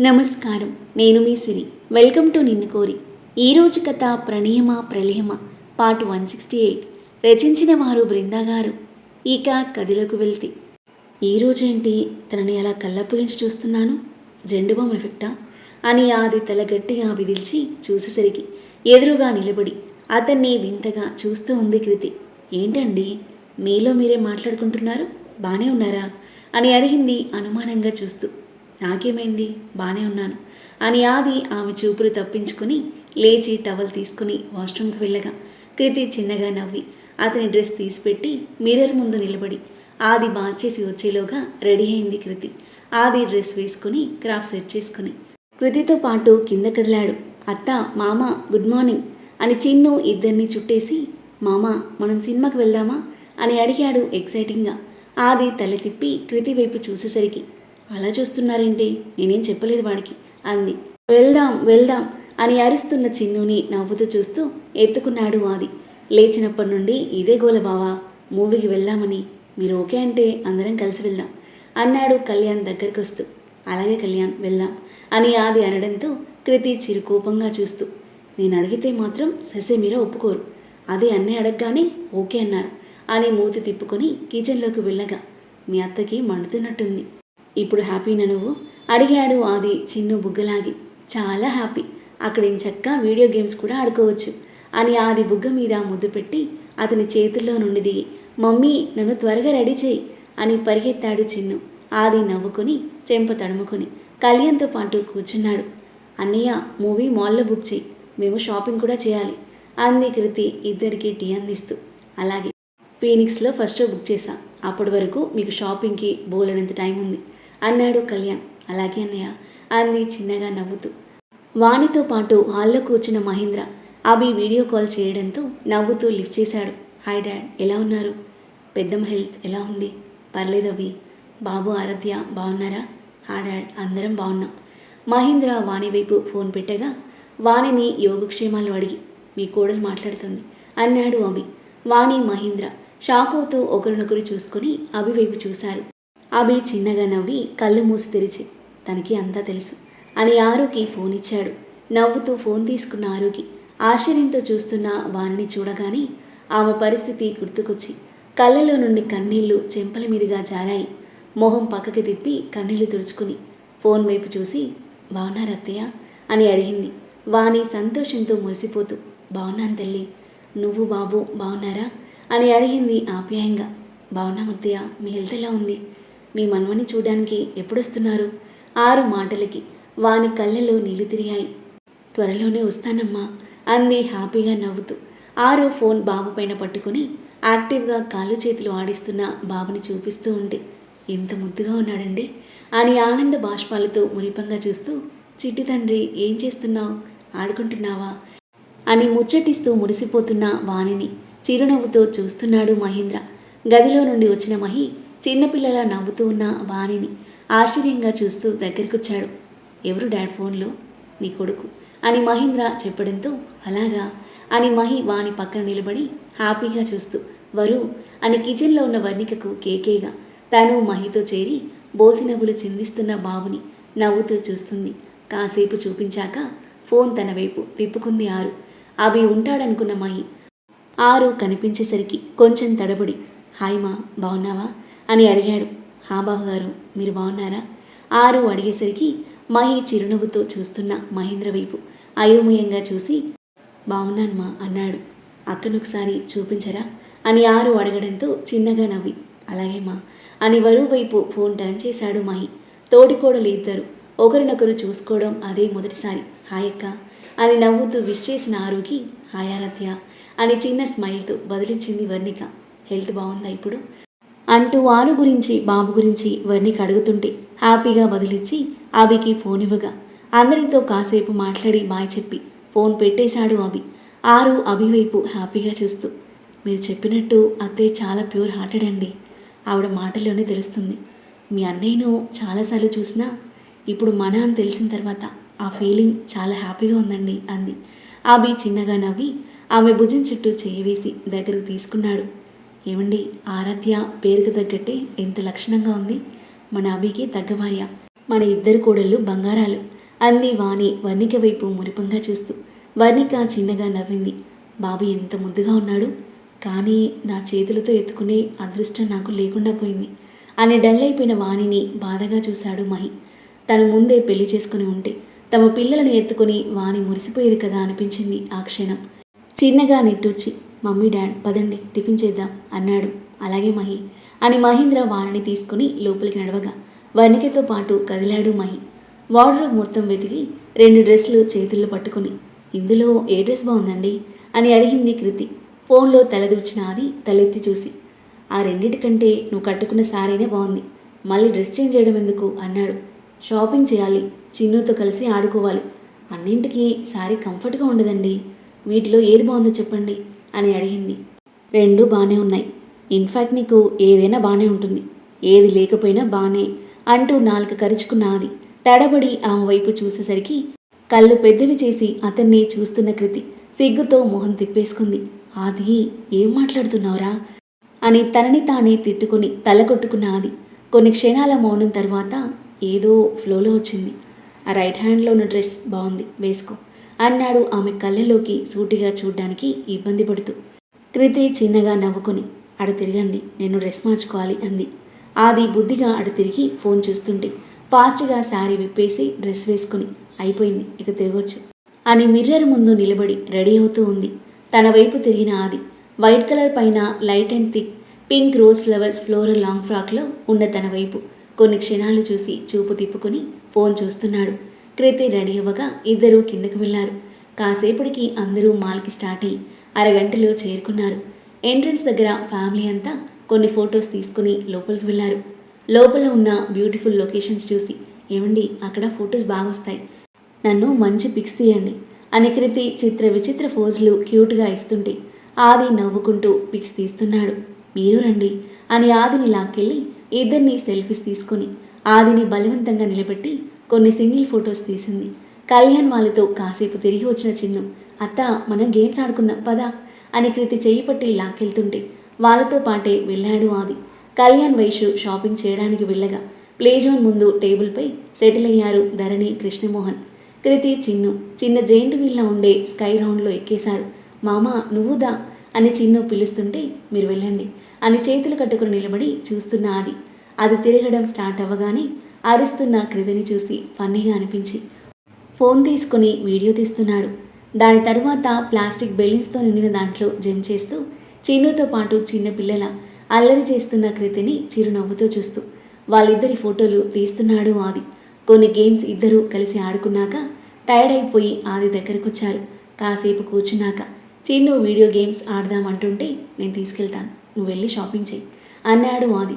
నమస్కారం. నేను మీ సిరి. Welcome to నిన్ను కోరి. ఈరోజు కథ ప్రణయమ ప్రళయమ? Part one sixty eight. రచించిన వారు బృందాగారు ఇక కథలోకి వెళ్తే. ఈరోజేంటి తనని అలా కళ్ళప్పగించి చూస్తున్నాను? జెండుబామ్ ఎఫెక్టా అని ఆది తల గట్టిగా విదిల్చి చూసేసరికి ఎదురుగా నిలబడి అతన్ని వింతగా చూస్తూ ఉంది కృతి. ఏంటండి? మీలో మీరే మాట్లాడుకుంటున్నారు? బాగానే ఉన్నారా? అని అడిగింది అనుమానంగా చూస్తూ. నాకేమైంది? బాగానే ఉన్నాను. అని ఆది ఆమె చూపులు తప్పించుకుని లేచి టవల్ తీసుకుని వాష్రూమ్కి వెళ్ళగా. కృతి చిన్నగా నవ్వి అతని డ్రెస్ తీసిపెట్టి మిర్రర్ ముందు నిలబడి. ఆది బాచేసి వచ్చేలోగా రెడీ అయింది కృతి ఆది డ్రెస్ వేసుకుని క్రాఫ్ సెట్ చేసుకుని. కృతితో పాటు కింద కదిలాడు. అత్త మామ గుడ్ మార్నింగ్ అని చిన్ను ఇద్దరిని చుట్టేసి మామ మనం సినిమాకి వెళ్దామా? అని అడిగాడు ఎక్సైటింగ్గా. ఆది తల తిప్పి కృతి వైపు చూసేసరికి అలా చూస్తున్నారేంటి? నేనేం చెప్పలేదు వాడికి అంది. వెళ్దాం వెళ్దాం అని అరుస్తున్న చిన్నుని నవ్వుతూ చూస్తూ ఎత్తుకున్నాడు ఆది. లేచినప్పటి నుండి ఇదే గోల బావా మూవీకి వెళ్దామని. మీరు ఓకే అంటే అందరం కలిసి వెళ్దాం అన్నాడు కళ్యాణ్ దగ్గరికి వస్తూ అలాగే కళ్యాణ్ వెళ్దాం అని ఆది అనడంతో కృతి చిరు కోపంగా చూస్తూ. నేను అడిగితే మాత్రం ససేమిరా ఒప్పుకోరు. అదే అన్నయ్య అడగగానే ఓకే అన్నారు అని మూతి తిప్పుకొని కిచెన్లోకి వెళ్ళగా. మీ అత్తకి మండుతున్నట్టుంది. ఇప్పుడు హ్యాపీనా నువ్వు? అడిగాడు ఆది చిన్ను బుగ్గలాగి. చాలా హ్యాపీ. అక్కడ ఇంచక్క వీడియో గేమ్స్ కూడా ఆడుకోవచ్చు అని ఆది బుగ్గ మీద ముద్దు పెట్టి అతని చేతుల్లో నుండి దిగి మమ్మీ నన్ను త్వరగా రెడీ చేయి అని పరిగెత్తాడు చిన్ను. ఆది నవ్వుకొని చెంప తడుముకొని కళ్యాణ్తో పాటు కూర్చున్నాడు. అన్నయ్య మూవీ మాల్లో బుక్ చేయి. మేము షాపింగ్ కూడా చేయాలి అంది కృతి ఇద్దరికి టీ అందిస్తూ. అలాగే ఫీనిక్స్లో ఫస్ట్ బుక్ చేశా. అప్పటి వరకు మీకు షాపింగ్కి బోలెడంత టైం ఉంది. అన్నాడు కళ్యాణ్. అలాగే అన్నయ్య అంది చిన్నగా నవ్వుతూ. వాణితో పాటు హాల్లో కూర్చున్న మహేంద్ర అభి వీడియో కాల్ చేయడంతో నవ్వుతూ లిఫ్ట్ చేశాడు. హాయ్ డాడ్ ఎలా ఉన్నారు? పెద్దమ్మ హెల్త్ ఎలా ఉంది? పర్లేదు అభి. బాబు ఆరాధ్య బాగున్నారా? హా డాడ్ అందరం బాగున్నాం. మహేంద్ర వాణి వైపు ఫోన్ పెట్టగా వాణిని యోగక్షేమాలు అడిగి మీ కోడలు మాట్లాడుతుంది అన్నాడు అభి. వాణి మహేంద్ర షాక్ అవుతూ ఒకరినొకరు చూసుకొని అభి వైపు చూశారు. అభి చిన్నగా నవ్వి కళ్ళు మూసి తెరిచి తనకి అంతా తెలుసు. అని ఆరుకి ఫోన్ ఇచ్చాడు. నవ్వుతూ ఫోన్ తీసుకున్న ఆరుకి ఆశ్చర్యంతో చూస్తున్న వాణిని చూడగానే ఆమె పరిస్థితి గుర్తుకొచ్చి కళ్ళలో నుండి కన్నీళ్ళు చెంపల మీదుగా జారాయి. మొహం పక్కకి తిప్పి కన్నీళ్ళు తుడుచుకుని ఫోన్ వైపు చూసి బాగున్నారత్తయ్య అని అడిగింది. వాణి సంతోషంతో మురిసిపోతూ బాగున్నాను తల్లి. నువ్వు బాబు బాగున్నారా అని అడిగింది ఆప్యాయంగా. బాగున్నామత్తయ్య మీ హెల్త్ ఎలా ఉంది? మీ మనవని చూడడానికి ఎప్పుడొస్తున్నారు? ఆరు మాటలకి వాని కళ్ళలో నీళ్ళు తిరిగాయి. త్వరలోనే వస్తానమ్మా అంది హ్యాపీగా నవ్వుతూ. ఆరు ఫోన్ బాబు పైన పట్టుకుని యాక్టివ్గా కాళ్ళు చేతులు ఆడిస్తున్న బాబుని చూపిస్తూ ఉంటే ఎంత ముద్దుగా ఉన్నాడండి అని ఆనంద బాష్పాలతో మురిపంగా చూస్తూ చిట్టి తండ్రి ఏం చేస్తున్నావు? ఆడుకుంటున్నావా? అని ముచ్చటిస్తూ మురిసిపోతున్న వాణిని చిరునవ్వుతో చూస్తున్నాడు మహేంద్ర. గదిలో నుండి వచ్చిన మహి చిన్నపిల్లలా నవ్వుతూ ఉన్న వాణిని ఆశ్చర్యంగా చూస్తూ దగ్గరికొచ్చాడు. ఎవరు డాడ్ ఫోన్లో? నీ కొడుకు? అని మహేంద్ర చెప్పడంతో అలాగా అని మహి వాణి పక్కన నిలబడి హ్యాపీగా చూస్తూ వరు అని కిచెన్లో ఉన్న వర్ణికకు కేకేగా తను మహితో చేరి బోసినవ్వులు చిందిస్తున్న బాబుని నవ్వుతూ చూస్తుంది. కాసేపు చూపించాక ఫోన్ తన వైపు తిప్పుకుంది ఆరు. అవి ఉంటాడనుకున్న మహి. ఆరు కనిపించేసరికి కొంచెం తడబడి హాయ్ మా బాగున్నావా అని అడిగాడు. హా బావగారు మీరు బాగున్నారా ఆరు అడిగేసరికి మహి చిరునవ్వుతో చూస్తున్న మహేంద్ర వైపు అయోమయంగా చూసి బాగున్నాను మా అన్నాడు. అక్కను ఒకసారి చూపించరా? అని ఆరు అడగడంతో చిన్నగా నవ్వి అలాగే మా అని వరువు వైపు ఫోన్ టర్న్ చేశాడు మహి. తోడికోడలు ఇద్దరు ఒకరినొకరు చూసుకోవడం అదే మొదటిసారి హాయక్క అని నవ్వుతూ విష్ చేసిన ఆరుకి హాయ్ అని చిన్న స్మైల్తో బదిలించింది వర్ణిక. హెల్త్ బాగుందా ఇప్పుడు? అంటూ వారు గురించి బాబు గురించి ఇవన్నీ అడుగుతుంటే హ్యాపీగా వదిలిచ్చి అభికి ఫోన్ ఇవ్వగా. అందరితో కాసేపు మాట్లాడి బాయ్ చెప్పి ఫోన్ పెట్టేశాడు అభి ఆరు అభి వైపు హ్యాపీగా చూస్తూ మీరు చెప్పినట్టు అత్తయ్య చాలా ప్యూర్ హార్టెడ్ అండి. ఆవిడ మాటల్లోనే తెలుస్తుంది. మీ అన్నయ్యను చాలాసార్లు చూసినా ఇప్పుడు మన అని తెలిసిన తర్వాత ఆ ఫీలింగ్ చాలా హ్యాపీగా ఉందండి అంది. అభి చిన్నగా నవ్వి ఆమె భుజం చుట్టూ చేయి వేసి దగ్గరకు తీసుకున్నాడు. ఏమండి ఆరాధ్య పేరుకు తగ్గట్టే ఎంత లక్షణంగా ఉంది. మన అభికి తగ్గ భార్య మన ఇద్దరు కోడళ్ళు బంగారాలు. అంది వాణి వర్ణిక వైపు మురిపంగా చూస్తూ. వర్ణిక చిన్నగా నవ్వింది. బాబు ఎంత ముద్దుగా ఉన్నాడు. కానీ నా చేతులతో ఎత్తుకునే అదృష్టం నాకు లేకుండా పోయింది. అని డల్ అయిపోయిన వాణిని బాధగా చూశాడు మహి. తను ముందే పెళ్ళి చేసుకుని ఉంటే తమ పిల్లలను ఎత్తుకొని వాణి మురిసిపోయేది కదా అనిపించింది ఆ క్షణం. చిన్నగా నిట్టూర్చి మమ్మీ డాడ్ పదండి టిఫిన్ చేద్దాం అన్నాడు. అలాగే మహి. అని మహేంద్ర వారిని తీసుకుని లోపలికి నడవగా వర్ణికతో పాటు కదిలాడు మహి. వార్డ్రోబ్ మొత్తం వెతికి రెండు డ్రెస్సులు చేతుల్లో పట్టుకుని ఇందులో ఏ డ్రెస్ బాగుందండి అని అడిగింది కృతి. ఫోన్లో తలదూర్చిన అది తలెత్తి చూసి ఆ రెండింటికంటే నువ్వు కట్టుకున్న సారీనే బాగుంది మళ్ళీ డ్రెస్ చేంజ్ చేయడం ఎందుకు? అన్నాడు. షాపింగ్ చేయాలి చిన్నుతో కలిసి ఆడుకోవాలి. అన్నింటికి సారీ కంఫర్ట్గా ఉండదండి. వీటిలో ఏది బాగుందో చెప్పండి. అని అడిగింది. రెండు బాగానే ఉన్నాయి. ఇన్ఫ్యాక్ట్ నీకు ఏదైనా బాగానే ఉంటుంది. ఏది లేకపోయినా బాగానే అంటూ నాలుక కరుచుకున్నది తడబడి ఆమె వైపు చూసేసరికి కళ్ళు పెద్దవి చేసి అతన్ని చూస్తున్న కృతి సిగ్గుతో మొహం తిప్పేసుకుంది. ఆది ఏం మాట్లాడుతున్నావురా? అని తనని తానే తిట్టుకుని తల కొట్టుకున్న ఆది కొన్ని క్షణాల మౌనం తర్వాత ఏదో ఫ్లోలో వచ్చింది. ఆ రైట్ హ్యాండ్లో ఉన్న డ్రెస్ బాగుంది. వేసుకో. అన్నాడు ఆమె కళ్ళలోకి సూటిగా చూడ్డానికి ఇబ్బంది పడుతూ. కృతి చిన్నగా నవ్వుకొని అడు తిరగండి నేను డ్రెస్ మార్చుకోవాలి అంది. ఆది బుద్ధిగా అడు తిరిగి ఫోన్ చూస్తుంటే ఫాస్ట్గా శారీ విప్పేసి డ్రెస్ వేసుకుని అయిపోయింది ఇక తిరగొచ్చు అని మిర్రర్ ముందు నిలబడి రెడీ అవుతూ ఉంది. తన వైపు తిరిగిన ఆది వైట్ కలర్ పైన light and thick pink rose flowers floral long ఫ్రాక్లో ఉన్న తన వైపు కొన్ని క్షణాలు చూసి చూపు తిప్పుకొని ఫోన్ చూస్తున్నాడు. కృతి రెడీ అవ్వగా ఇద్దరూ కిందకు వెళ్ళారు. కాసేపటికి అందరూ మాల్కి స్టార్ట్ అయ్యి అరగంటలో చేరుకున్నారు. ఎంట్రన్స్ దగ్గర ఫ్యామిలీ అంతా కొన్ని ఫొటోస్ తీసుకుని లోపలికి వెళ్ళారు. లోపల ఉన్న బ్యూటిఫుల్ లొకేషన్స్ చూసి ఏమండి అక్కడ ఫొటోస్ బాగా వస్తాయి నన్ను మంచి పిక్స్ తీయండి అని కృతి చిత్ర విచిత్ర ఫోజులు క్యూట్గా ఇస్తుంటే ఆది నవ్వుకుంటూ పిక్స్ తీస్తున్నాడు. మీరు రండి అని ఆదిని లాక్కెళ్ళి ఇద్దరిని సెల్ఫీస్ తీసుకొని ఆదిని బలవంతంగా నిలబెట్టి కొన్ని సింగిల్ ఫొటోస్ తీసింది. కళ్యాణ్ వాళ్ళతో కాసేపు తిరిగి వచ్చిన చిన్ను అత్త మనం గేమ్స్ ఆడుకుందాం పదా అని కృతి చేయి పట్టి లాక్కెళ్తుంటే వాళ్ళతో పాటే వెళ్ళాడు ఆది. కళ్యాణ్ వైషు షాపింగ్ చేయడానికి వెళ్ళగా ప్లేజోన్ ముందు టేబుల్పై సెటిల్ అయ్యారు ధరణి కృష్ణమోహన్. కృతి చిన్ను చిన్న జైంట్ వీల్లా ఉండే స్కై రౌండ్లో ఎక్కేశారు. మామ నువ్వుదా అని చిన్ను పిలుస్తుంటే మీరు వెళ్ళండి అని చేతులు కట్టుకుని నిలబడి చూస్తున్న అది అది తిరగడం స్టార్ట్ అవ్వగానే అరుస్తున్న కృతిని చూసి ఫన్నీగా అనిపించి ఫోన్ తీసుకుని వీడియో తీస్తున్నాడు. దాని తరువాత ప్లాస్టిక్ బెలూన్స్తో నిండిన దాంట్లో జమ్ చేస్తూ చిన్నుతో పాటు చిన్న పిల్లల అల్లరి చేస్తున్న కృతిని చిరునవ్వుతో చూస్తూ వాళ్ళిద్దరి ఫోటోలు తీస్తున్నాడు ఆది. కొన్ని గేమ్స్ ఇద్దరూ కలిసి ఆడుకున్నాక టైర్డ్ అయిపోయి ఆది దగ్గరకొచ్చారు. కాసేపు కూర్చున్నాక చిన్ను వీడియో గేమ్స్ ఆడదామంటుంటే నేను తీసుకెళ్తాను. నువ్వు వెళ్ళి షాపింగ్ చేయి అన్నాడు ఆది.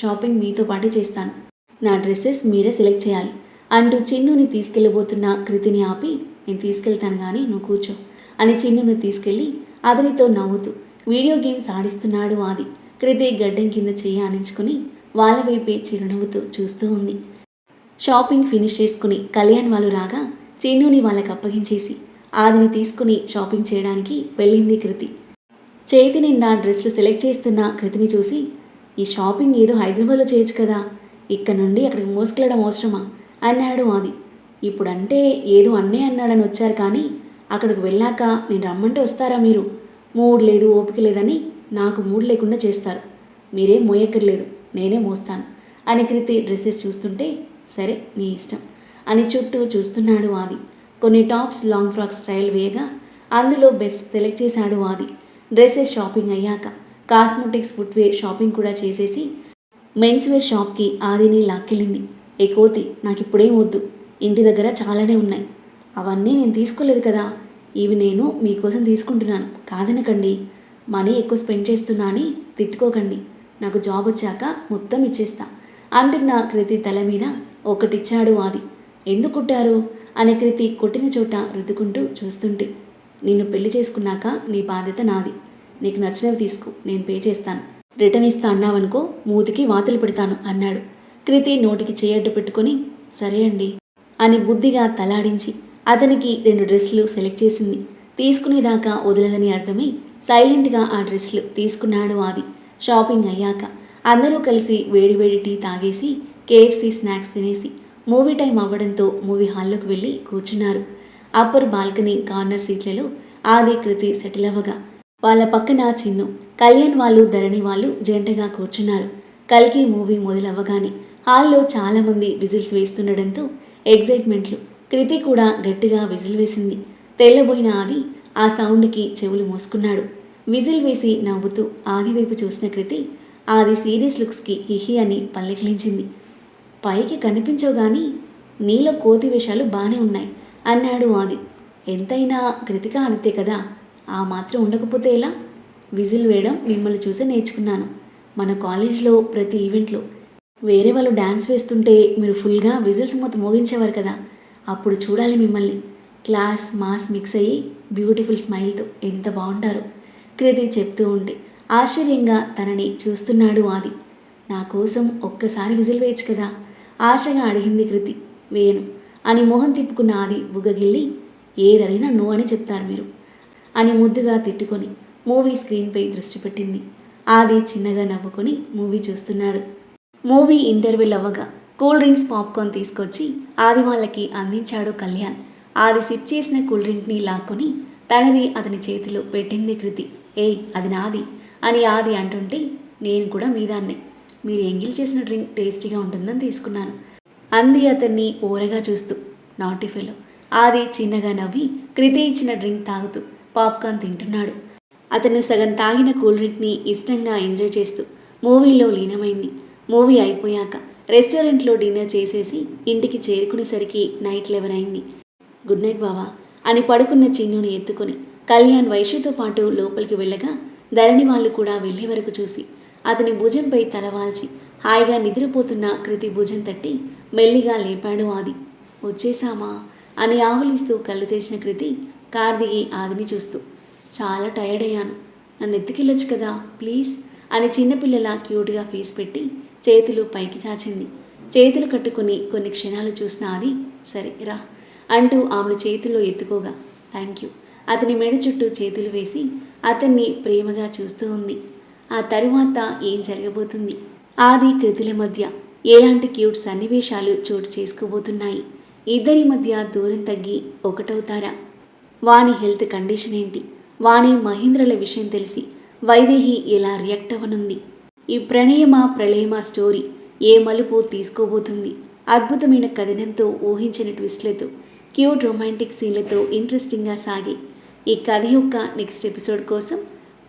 షాపింగ్ మీతో పాటు చేస్తాను. నా డ్రెస్సెస్ మీరే సెలెక్ట్ చేయాలి అంటూ చిన్నుని తీసుకెళ్ళబోతున్న కృతిని ఆపి నేను తీసుకెళ్తాను కానీ నువ్వు కూర్చో అని చిన్నుని తీసుకెళ్ళి అతనితో నవ్వుతూ వీడియో గేమ్స్ ఆడిస్తున్నాడు ఆది. కృతి గడ్డం కింద చేయి ఆనించుకుని వాళ్ళ వైపే చిరునవ్వుతూ చూస్తూ ఉంది. షాపింగ్ ఫినిష్ చేసుకుని కళ్యాణ్ వాళ్ళు రాగా చిన్నుని వాళ్ళకి అప్పగించేసి ఆదిని తీసుకుని షాపింగ్ చేయడానికి వెళ్ళింది కృతి. చేతి నిండా డ్రెస్సులు సెలెక్ట్ చేస్తున్న కృతిని చూసి ఈ షాపింగ్ ఏదో హైదరాబాద్లో చేయొచ్చు కదా ఇక్కడ నుండి అక్కడికి మోసుకెళ్ళడం అవసరమా? అన్నాడు ఆది. ఇప్పుడంటే ఏదో అన్నే అన్నాడని వచ్చారు కానీ అక్కడికి వెళ్ళాక నేను రమ్మంటే వస్తారా మీరు? మూడ్ లేదు ఓపిక లేదని నాకు మూడ్ లేకుండా చేస్తారు. మీరేం మోయక్కర్లేదు నేనే మోస్తాను అని కృతి డ్రెస్సెస్ చూస్తుంటే సరే నీ ఇష్టం అని చుట్టూ చూస్తున్నాడు ఆది. కొన్ని టాప్స్ లాంగ్ ఫ్రాక్స్ స్టైల్ వేయగా అందులో బెస్ట్ సెలెక్ట్ చేశాడు ఆది. డ్రెస్సెస్ షాపింగ్ అయ్యాక కాస్మెటిక్స్ ఫుట్వేర్ షాపింగ్ కూడా చేసేసి మెన్స్ వేర్ షాప్కి ఆదిని లాక్కెళ్ళింది. ఏ కోతి నాకు ఇప్పుడేం వద్దు. ఇంటి దగ్గర చాలానే ఉన్నాయి. అవన్నీ నేను తీసుకోలేదు కదా. ఇవి నేను మీకోసం తీసుకుంటున్నాను. కాదనకండి. మనీ ఎక్కువ స్పెండ్ చేస్తున్నా అని తిట్టుకోకండి. నాకు జాబ్ వచ్చాక మొత్తం ఇచ్చేస్తా అంటున్న కృతి తల మీద ఒకటిచ్చాడు ఆది. ఎందుకు కుట్టారు? అనే కృతి కొట్టిన చోట రుద్దుకుంటూ చూస్తుంటే నిన్ను పెళ్ళి చేసుకున్నాక నీ బాధ్యత నాది. నీకు నచ్చినవి తీసుకో. నేను పే చేస్తాను. రిటర్న్ ఇస్తా అన్నావనుకో మూతికి వాతలు పెడతాను అన్నాడు. కృతి నోటికి చేయడ్డు పెట్టుకొని సరే అండి అని బుద్ధిగా తలాడించి అతనికి రెండు డ్రెస్సులు సెలెక్ట్ చేసింది. తీసుకునేదాకా వదలదని అర్థమై సైలెంట్గా ఆ డ్రెస్లు తీసుకున్నాడు ఆది. షాపింగ్ అయ్యాక అందరూ కలిసి వేడివేడి టీ తాగేసి కేఎఫ్సి స్నాక్స్ తినేసి మూవీ టైం అవ్వడంతో మూవీ హాల్లోకి వెళ్ళి కూర్చున్నారు. అప్పర్ బాల్కనీ కార్నర్ సీట్లలో ఆది కృతి సెటిల్ అవ్వగా వాళ్ళ పక్కన చిన్ను కళ్యాణ్ వాళ్ళు ధరణి వాళ్ళు జంటగా కూర్చున్నారు. కల్కి మూవీ మొదలవ్వగానే హాల్లో చాలామంది విజిల్స్ వేస్తుండడంతో ఎగ్జైట్మెంట్లు కృతి కూడా గట్టిగా విజిల్ వేసింది. తెల్లబోయిన ఆది ఆ సౌండ్కి చెవులు మూసుకున్నాడు. విజిల్ వేసి నవ్వుతూ ఆది వైపు చూసిన కృతి ఆది సీరియస్ లుక్స్కి హిహి అని పల్లెకిలించింది. పైకి కనిపించవు కానీ నీలో కోతి వేషాలు బాగానే ఉన్నాయి అన్నాడు ఆది. ఎంతైనా కృతిక ఆదిత్య కదా? ఆ మాత్రం ఉండకపోతే ఎలా? విజిల్ వేయడం మిమ్మల్ని చూసే నేర్చుకున్నాను. మన కాలేజ్లో ప్రతి ఈవెంట్లో వేరే వాళ్ళు డ్యాన్స్ వేస్తుంటే మీరు ఫుల్గా విజిల్స్ మొత్తం మోగించేవారు కదా. అప్పుడు చూడాలి మిమ్మల్ని. క్లాస్ మాస్ మిక్స్ అయ్యి బ్యూటిఫుల్ స్మైల్తో ఎంత బాగుంటారో. కృతి చెప్తూ ఉంటే ఆశ్చర్యంగా తనని చూస్తున్నాడు ఆది. నా కోసం ఒక్కసారి విజిల్ వేయచ్చు కదా? ఆశగా అడిగింది కృతి. వేయను అని మొహం తిప్పుకున్న ఆది బుగ్గగిల్లి ఏదడిగినా నో అని చెప్తారు మీరు. అని ముద్దుగా తిట్టుకొని మూవీ స్క్రీన్పై దృష్టి పెట్టింది. ఆది చిన్నగా నవ్వుకొని మూవీ చూస్తున్నాడు. మూవీ ఇంటర్వెల్ అవ్వగా కూల్ డ్రింక్స్ పాప్కార్న్ తీసుకొచ్చి ఆది వాళ్ళకి అందించాడు కళ్యాణ్. ఆది సిప్ చేసిన కూల్ డ్రింక్ని లాక్కొని తనది అతని చేతిలో పెట్టింది కృతి. ఏయ్ అది నాది అని ఆది అంటుంటే నేను కూడా మీదాన్నే. మీరు ఎంగిల్ చేసిన డ్రింక్ టేస్టీగా ఉంటుందని తీసుకున్నాను. అంది అతన్ని ఓరగా చూస్తూ. నాటి ఫెలో ఆది చిన్నగా నవ్వి కృతి ఇచ్చిన డ్రింక్ తాగుతూ పాప్కార్న్ తింటున్నాడు. అతను సగం తాగిన కూల్ డ్రింక్ని ఇష్టంగా ఎంజాయ్ చేస్తూ మూవీలో లీనమైంది. మూవీ అయిపోయాక రెస్టారెంట్లో డిన్నర్ చేసేసి ఇంటికి చేరుకునేసరికి నైట్ లెవెన్ అయింది గుడ్ నైట్ బావా అని పడుకున్న చిన్నుని ఎత్తుకొని కళ్యాణ్ వైశ్యతో పాటు లోపలికి వెళ్ళగా ధరణి వాళ్ళు కూడా వెళ్ళే వరకు చూసి అతని భుజంపై తలవాల్చి హాయిగా నిద్రపోతున్న కృతి భుజం తట్టి మెల్లిగా లేపాడు ఆది. వచ్చేసామా అని ఆవులిస్తూ కళ్ళు తెచ్చిన కృతి కార్ దిగి ఆదిని చూస్తూ చాలా టైర్డ్ అయ్యాను. నన్ను ఎత్తుకెళ్ళొచ్చు కదా ప్లీజ్ అని చిన్నపిల్లల క్యూట్గా ఫేస్ పెట్టి చేతులు పైకి చాచింది. చేతులు కట్టుకుని కొన్ని క్షణాలు చూసిన ఆది సరే రా అంటూ ఆమెను చేతుల్లో ఎత్తుకోగా థ్యాంక్ యూ అతని మెడ చుట్టూ చేతులు వేసి అతన్ని ప్రేమగా చూస్తూ ఉంది. ఆ తరువాత ఏం జరగబోతుంది? ఆది కృతుల మధ్య ఎలాంటి క్యూట్ సన్నివేశాలు చోటు చేసుకోబోతున్నాయి? ఇద్దరి మధ్య దూరం తగ్గి ఒకటవుతారా? వాని హెల్త్ కండిషన్ ఏంటి? వాణి మహేంద్రల విషయం తెలిసి వైదేహి ఎలా రియాక్ట్ అవ్వనుంది? ఈ ప్రణయమా ప్రళయమా స్టోరీ ఏ మలుపు తీసుకోబోతుంది? అద్భుతమైన కథనంతో ఊహించిన ట్విస్ట్లతో క్యూట్ రొమాంటిక్ సీన్లతో ఇంట్రెస్టింగ్గా సాగే ఈ కథ యొక్క నెక్స్ట్ ఎపిసోడ్ కోసం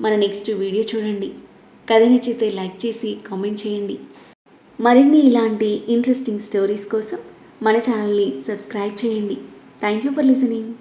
మన నెక్స్ట్ వీడియో చూడండి. కథ నచ్చితే లైక్ చేసి కామెంట్ చేయండి. మరిన్ని ఇలాంటి ఇంట్రెస్టింగ్ స్టోరీస్ కోసం మన ఛానల్ని సబ్స్క్రైబ్ చేయండి. Thank you for listening.